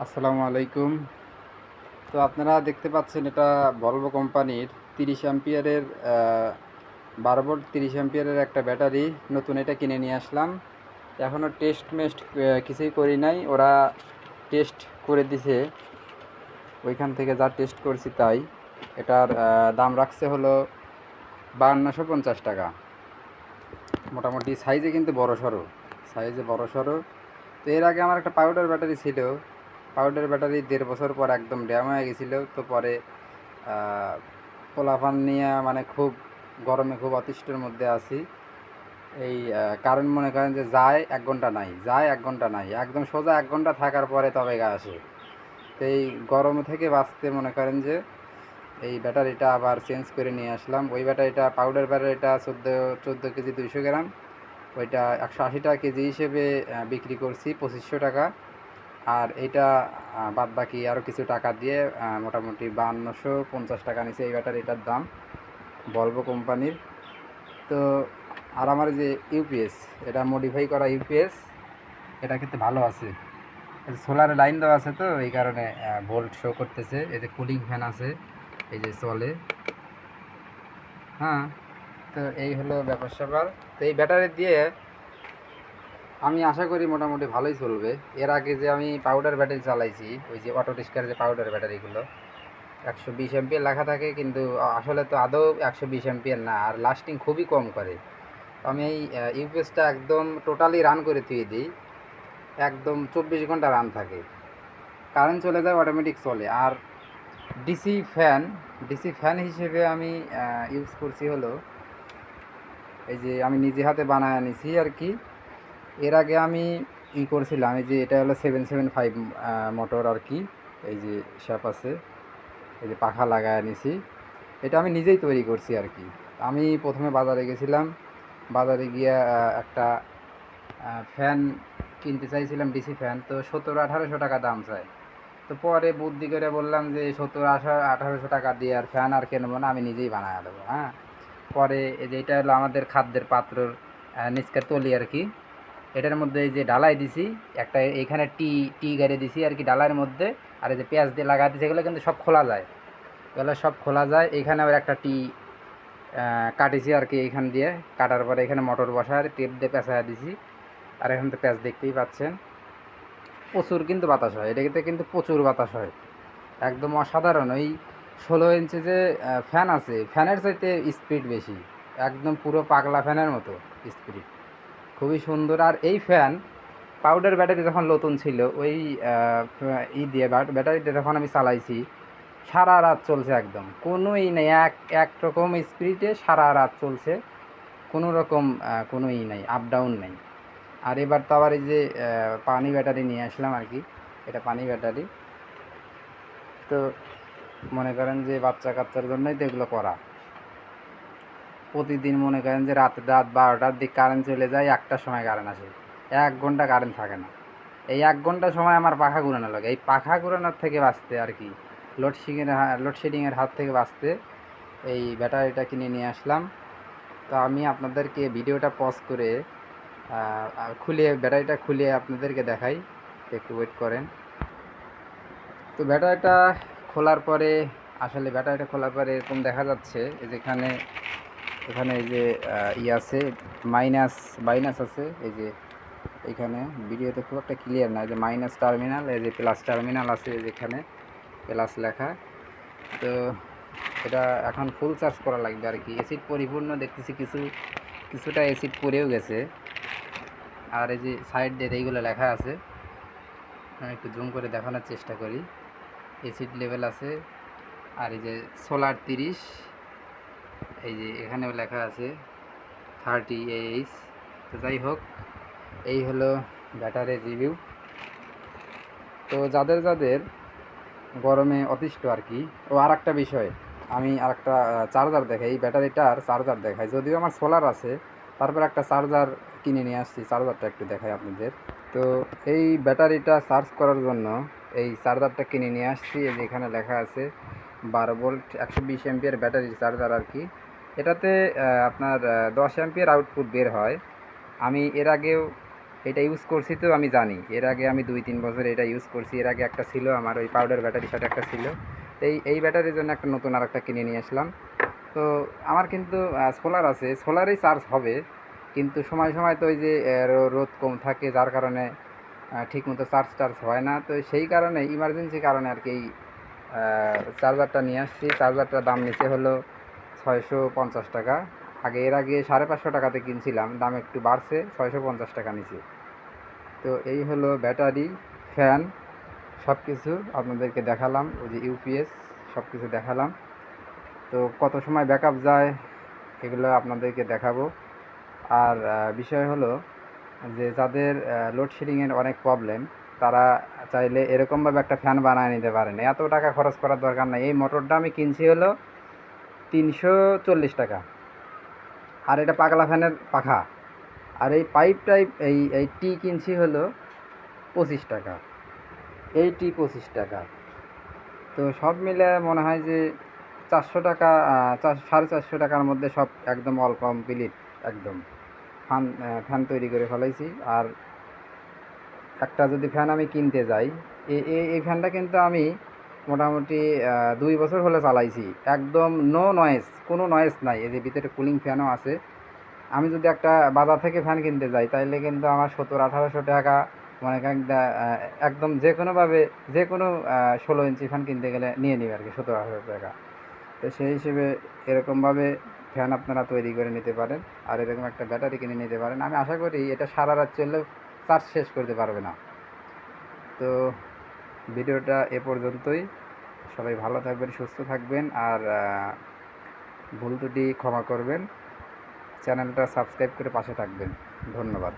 আসসালামু আলাইকুম। তো আপনারা দেখতে পাচ্ছেন এটা ভলভো কোম্পানির তিরিশ অ্যাম্পিয়ারের বারো তিরিশ অ্যাম্পিয়ারের একটা ব্যাটারি নতুন এটা কিনে নিয়ে আসলাম। এখনও টেস্ট মেস্ট কিছুই করি নাই। ওরা টেস্ট করে দিছে। ওইখান থেকে যা টেস্ট করছি তাই। এটার দাম রাখছে হলো বাহান্নশো পঞ্চাশ টাকা। মোটামুটি সাইজে কিন্তু বড় সড়ো সাইজে বড় সড়ো তো এর আগে আমার একটা পাউডার ব্যাটারি ছিল। পাউডার ব্যাটারি দেড় বছর পর একদম ড্যাম হয়ে গেছিল। তো পরে পোলাপান নিয়ে মানে খুব গরমে খুব অতিষ্ঠের মধ্যে আছি। এই কারণ মনে করেন যে যায় এক ঘণ্টা নাই, যায় এক ঘণ্টা নাই। একদম সোজা এক ঘণ্টা থাকার পরে তবে গা আসে। তো এই গরম থেকে বাঁচতে মনে করেন যে, এই ব্যাটারিটা আবার চেঞ্জ করে নিয়ে আসলাম। ওই ব্যাটারিটা, পাউডার ব্যাটারিটা চোদ্দ চোদ্দ কেজি দুইশো গ্রাম। ওইটা একশো আশি টাকা কেজি হিসেবে বিক্রি করছি, পঁচিশশো টাকা। আর এটা বাদ বাকি আরও কিছু টাকা দিয়ে মোটামুটি বাহান্নশো পঞ্চাশ টাকা নিচে এই ব্যাটারিটার দাম ভলভো কোম্পানির। তো, আর আমার যে ইউপিএস এটা মডিফাই করা ইউপিএস এটা কিন্তু ভালো আছে। সোলারে লাইন দেওয়া আছে তো, এই কারণে ভোল্ট শো করতেছে। যে কুলিং ফ্যান আছে, এই যে চলে। হ্যাঁ তো এই হলো ব্যাপার স্যাপার তো এই ব্যাটারি দিয়ে আমি আশা করি মোটামুটি ভালোই চলবে। এর আগে যে আমি পাউডার ব্যাটারি চালাইছি, ওই যে অটো রিক্সার যে পাউডার ব্যাটারিগুলো একশো বিশ এমপিয়ার লেখা থাকে, কিন্তু আসলে তো আদৌ একশো বিশ এমপিয়ার না, আর লাস্টিং খুবই কম করে। আমি এই ইউপিএসটা একদম টোটালি রান করে থুয়ে দিই। একদম চব্বিশ ঘণ্টা রান থাকে। কারেন্ট চলে যায় অটোমেটিক চলে। আর ডিসি ফ্যান ডিসি ফ্যান হিসেবে আমি ইউজ করছি হলো, এই যে আমি নিজে হাতে বানায় নিছি আর কি। এর আগে আমি ই করছিলাম, এই যে এটা হলো সেভেন সেভেন ফাইভ মোটর আর কি, এই যে শ্যাপ আছে, এই যে পাখা লাগায় নিছি। এটা আমি নিজেই তৈরি করছি আর কি। আমি প্রথমে বাজারে গেছিলাম, বাজারে গিয়ে একটা ফ্যান কিনতে চাইছিলাম ডিসি ফ্যান তো সত্তর আঠারোশো টাকা দাম চাই। তো পরে বুদ্ধি করে বললাম যে সত্তর আঠারো, আঠারোশো টাকা দিয়ে আর ফ্যান আর কিনবো না, আমি নিজেই বানায় দেবো হ্যাঁ। পরে এই যে এটা হলো আমাদের খাদ্যের পাত্রর নিচকার তলি আর কি এটার মধ্যে এই যে ডালাই দিছি, একটা এইখানে টি টি গাড়ি দিছি আর কি ডালার মধ্যে, আর এই যে পেঁয়াজ দিয়ে লাগা দিছি, এগুলো কিন্তু সব খোলা যায়। এগুলো সব খোলা যায়। এইখানে আবার একটা টি কাটিছি আর কি এইখান দিয়ে। কাটার পরে এখানে মোটর বসায়, টেপ দিয়ে পেঁচায় দিছি। আর এখন তো পেঁয়াজ দেখতেই পাচ্ছেন। প্রচুর কিন্তু বাতাস হয়। এটাতে কিন্তু প্রচুর বাতাস হয়। একদম অসাধারণ। ওই ষোলো ইঞ্চি যে ফ্যান আছে ফ্যানের চাইতে স্পিড বেশি। একদম পুরো পাগলা ফ্যানের মতো স্পিড খুবই সুন্দর। আর এই ফ্যান পাউডার ব্যাটারি যখন নতুন ছিল, ওই ই দিয়ে ব্যাট- ব্যাটারিতে যখন আমি চালাইছি, সারা রাত চলছে একদম। কোনো ই নেই, এক এক রকম স্পিডে সারা রাত চলছে। কোনো রকম কোনো ই নেই আপ ডাউন নেই। আর এবার তো আবার এই যে পানি ব্যাটারি নিয়ে আসলাম আর কি, এটা পানি ব্যাটারি তো মনে করেন যে বাচ্চা কাচ্চার জন্যই তো এগুলো করা। প্রতিদিন মনে করেন যে রাত রাত বারোটার দিক কারেন্ট চলে যায় একটার সময় কারেন্ট আসে। এক ঘণ্টা কারেন্ট থাকে না। এই এক ঘণ্টা সময় আমার পাখা ঘুরানো লাগে। এই পাখা ঘুরানোর থেকে বাঁচতে আর কি লোডশেডিংয়ের লোডশেডিংয়ের হাত থেকে বাঁচতে এই ব্যাটারিটা কিনে নিয়ে আসলাম। তো আমি আপনাদেরকে ভিডিওটা পজ করে খুলে, ব্যাটারিটা খুলে আপনাদেরকে দেখাই। একটু ওয়েট করেন। তো ব্যাটারিটা খোলার পরে, আসলে ব্যাটারিটা খোলার পরে এরকম দেখা যাচ্ছে যেখানে এখানে এই যে ই আছে মাইনাস মাইনাস আছে, এই যে এখানে ভিডিওতে খুব একটা ক্লিয়ার না যে মাইনাস টার্মিনাল এই যে প্লাস টার্মিনাল আছে যেখানে প্লাস লেখা। তো এটা এখন ফুল চার্জ করা লাগবে আর কি। অ্যাসিড পরিপূর্ণ দেখতেছি কিছু, কিছুটা অ্যাসিড পড়েও গেছে। আর এই যে সাইড দিয়ে এইগুলো লেখা আছে। আমি একটু জুম করে দেখানোর চেষ্টা করি। অ্যাসিড লেভেল আছে। আর এই যে সোলার তিরিশ এই যে এখানেও লেখা আছে থার্টি এইচ। তো যাই হোক, এই হলো ব্যাটারির রিভিউ তো যাদের যাদের গরমে অতিষ্ঠ আর কি, ও আর একটা বিষয়, আমি আর একটা চার্জার দেখাই এই ব্যাটারিটার চার্জার দেখাই। যদিও আমার সোলার আছে, তারপর একটা চার্জার কিনে নিয়ে আসছি চার্জারটা একটু দেখাই আপনাদের। তো এই ব্যাটারিটা চার্জ করার জন্য এই চার্জারটা কিনে নিয়ে আসছি এখানে লেখা আছে বারো ভোল্ট, একশো বিশ এমপিয়ার ব্যাটারি চার্জার আর কি। এটাতে আপনার দশ এমপিয়ার আউটপুট বের হয়। আমি এর আগেও এটা ইউজ করছি তো আমি জানি। এর আগে আমি দুই তিন বছর এটা ইউজ করছি। এর আগে একটা ছিল, আমার ওই পাউডার ব্যাটারির সাথে একটা ছিল। এই এই ব্যাটারির জন্য একটা নতুন আর একটা কিনে নিয়ে আসলাম। তো আমার কিন্তু সোলার আছে। সোলারেই চার্জ হবে, কিন্তু সময় সময় তো ওই যে রোদ কম থাকে, যার কারণে ঠিক মতো চার্জ টার্জ হয় না। তো সেই কারণে ইমার্জেন্সি কারণে আর কি এই চার্জারটা নিয়ে আসছি। চার্জারটার দাম নিচে হলো ছয়শো পঞ্চাশ টাকা। আগে এর আগে সাড়ে পাঁচশো টাকাতে কিনছিলাম, দাম একটু বাড়ছে, ছয়শো পঞ্চাশ টাকা নিচে। তো এই হলো ব্যাটারি, ফ্যান সব কিছু আপনাদেরকে দেখালাম, ওই যে ইউপিএস সব কিছু দেখালাম। তো কত সময় ব্যাকআপ যায়, এগুলো আপনাদেরকে দেখাবো। আর বিষয় হলো যে যাদের লোডশেডিংয়ের অনেক প্রবলেম তারা চাইলে এরকমভাবে একটা ফ্যান বানায় নিতে পারেন। এত টাকা খরচ করার দরকার নাই। এই মোটরটা আমি কিনছি হলো তিনশো চল্লিশ টাকা। আর এটা পাগলা ফ্যানের পাখা। আর এই পাইপ টাইপ এই এই টি কিনছি হলো পঁচিশ টাকা। এই টি পঁচিশ টাকা। তো সব মিলে মনে হয় যে চারশো টাকা সাড়ে চারশো টাকার মধ্যে সব একদম অল কমপ্লিট একদম। ফ্যান ফ্যান তৈরি করে ফেলাইছি। আর একটা যদি ফ্যান আমি কিনতে যাই এই ফ্যানটা কিন্তু আমি মোটামুটি দুই বছর হলে চালাইছি। একদম নো নয়েজ কোনো নয়েজ নাই। এই যে ভিতরে কুলিং ফ্যানও আছে। আমি যদি একটা বাজার থেকে ফ্যান কিনতে যাই, তাইলে কিন্তু আমার সত্তর, আঠারোশো টাকা, মনে করেন একদম যে কোনোভাবে যে কোনো ষোলো ইঞ্চি ফ্যান কিনতে গেলে নিয়ে নিবে আর কি সতেরো আঠারোশো টাকা। তো সেই হিসেবে এরকমভাবে ফ্যান আপনারা তৈরি করে নিতে পারেন। আর এরকম একটা ব্যাটারি কিনে নিতে পারেন। আমি আশা করি এটা সারা রাত চললেও চার্জ শেষ করতে পারবে না। তো ভিডিওটা এ পর্যন্তই। সবাই ভালো থাকবেন, সুস্থ থাকবেন আর ভুল ত্রুটি ক্ষমা করবেন। চ্যানেলটা সাবস্ক্রাইব করে পাশে থাকবেন। ধন্যবাদ।